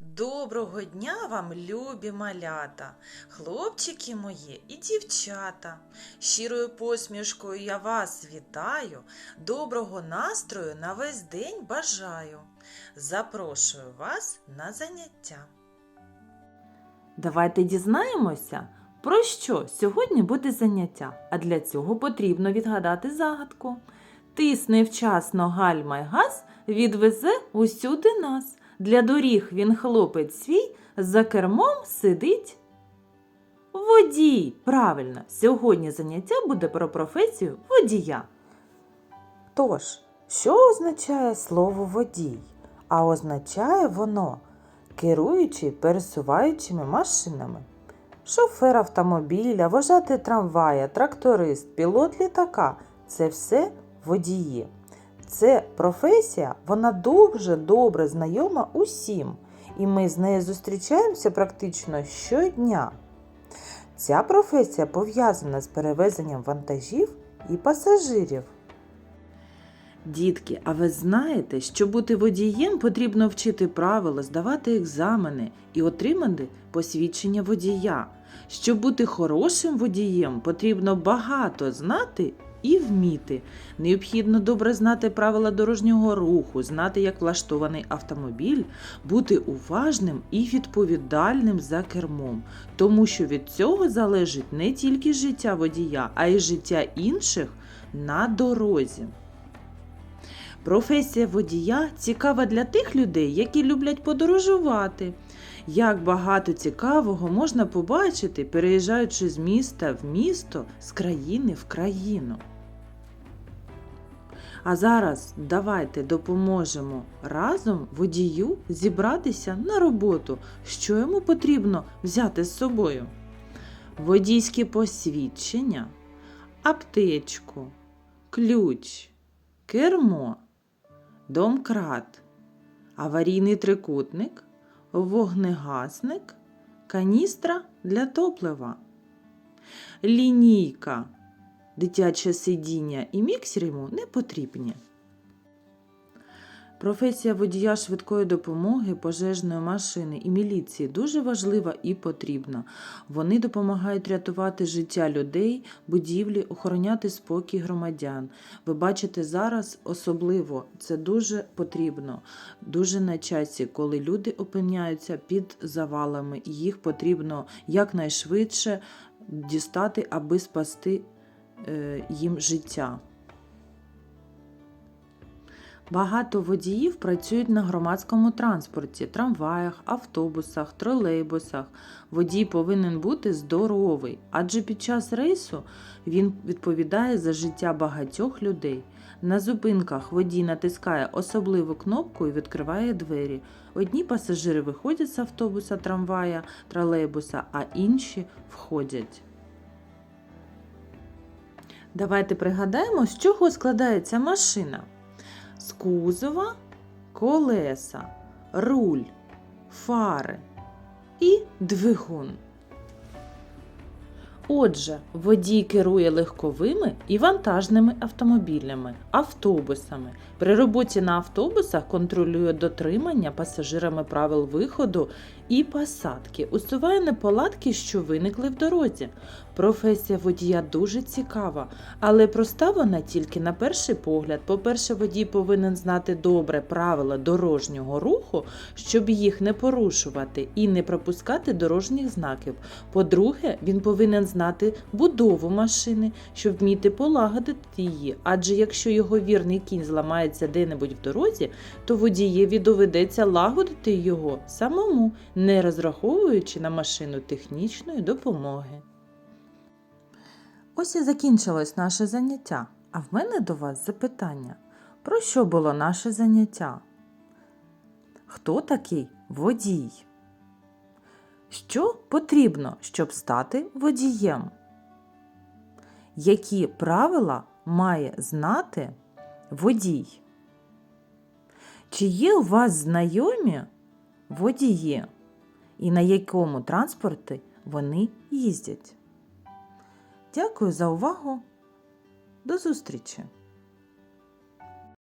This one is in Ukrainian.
Доброго дня вам, любі малята, хлопчики мої і дівчата. Щирою посмішкою я вас вітаю, доброго настрою на весь день бажаю. Запрошую вас на заняття. Давайте дізнаємося, про що сьогодні буде заняття, а для цього потрібно відгадати загадку. Тисне вчасно гальма газ, відвезе усюди нас. Для доріг він хлопець свій, за кермом сидить. Водій! Правильно, сьогодні заняття буде про професію водія. Тож, що означає слово водій? А означає воно керуючий пересуваючими машинами. Шофер автомобіля, вожатий трамвая, тракторист, пілот літака це все водії. Це професія, вона дуже добре знайома усім, і ми з нею зустрічаємося практично щодня. Ця професія пов'язана з перевезенням вантажів і пасажирів. Дітки, а ви знаєте, що бути водієм потрібно вчити правила, здавати екзамени і отримати посвідчення водія. Щоб бути хорошим водієм, потрібно багато знати і вміти. Необхідно добре знати правила дорожнього руху, знати, як влаштований автомобіль, бути уважним і відповідальним за кермом, тому що від цього залежить не тільки життя водія, а й життя інших на дорозі. Професія водія цікава для тих людей, які люблять подорожувати. Як багато цікавого можна побачити, переїжджаючи з міста в місто, з країни в країну. А зараз давайте допоможемо разом водію зібратися на роботу, що йому потрібно взяти з собою. Водійське посвідчення, аптечку, ключ, кермо, домкрат, аварійний трикутник, вогнегасник, каністра для топлива, лінійка, дитяче сидіння і міксер йому не потрібні. Професія водія швидкої допомоги, пожежної машини і міліції дуже важлива і потрібна. Вони допомагають рятувати життя людей, будівлі, охороняти спокій громадян. Ви бачите, зараз особливо це дуже потрібно, дуже на часі, коли люди опиняються під завалами, і їх потрібно якнайшвидше дістати, аби спасти е, їм життя. Багато водіїв працюють на громадському транспорті, трамваях, автобусах, тролейбусах. Водій повинен бути здоровий, адже під час рейсу він відповідає за життя багатьох людей. На зупинках водій натискає особливу кнопку і відкриває двері. Одні пасажири виходять з автобуса, трамвая, тролейбуса, а інші входять. Давайте пригадаємо, з чого складається машина з кузова, колеса, руль, фари і двигун. Отже, водій керує легковими і вантажними автомобілями, автобусами. При роботі на автобусах контролює дотримання пасажирами правил виходу і посадки, усуває неполадки, що виникли в дорозі. Професія водія дуже цікава, але проста вона тільки на перший погляд. По-перше, водій повинен знати добре правила дорожнього руху, щоб їх не порушувати і не пропускати дорожніх знаків. По-друге, він повинен знати будову машини, щоб вміти полагодити її. Адже якщо його вірний кінь зламається де-небудь в дорозі, то водієві доведеться лагодити його самому, не розраховуючи на машину технічної допомоги. Ось і закінчилось наше заняття. А в мене до вас запитання: про що було наше заняття? Хто такий водій? Що потрібно, щоб стати водієм? Які правила має знати водій? Чи є у вас знайомі водії? І на якому транспорті вони їздять? Дякую за увагу. До зустрічі!